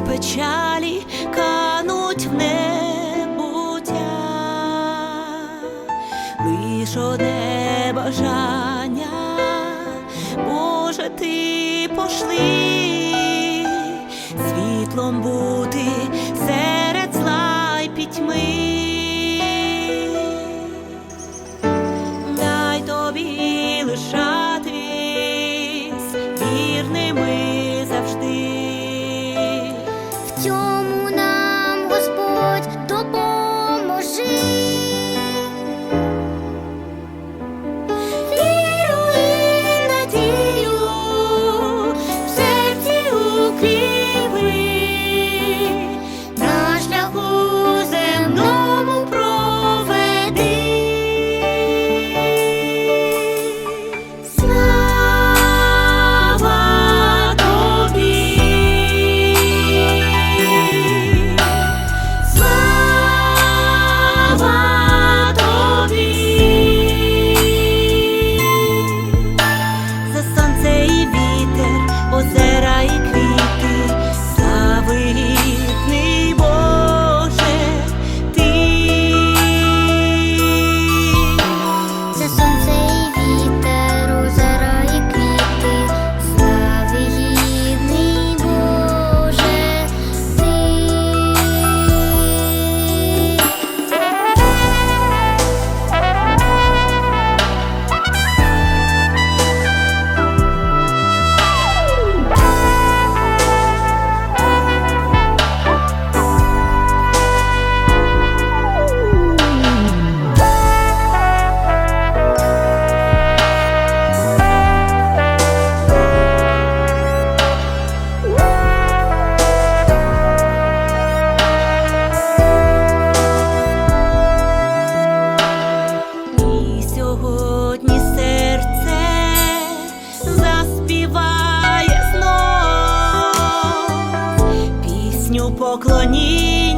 печалі кануть в небуття, лиш одне бажання, Боже, ти пошли світлом бути серед зла й пітьми. Дай тобі лишатись вірними. поклоні.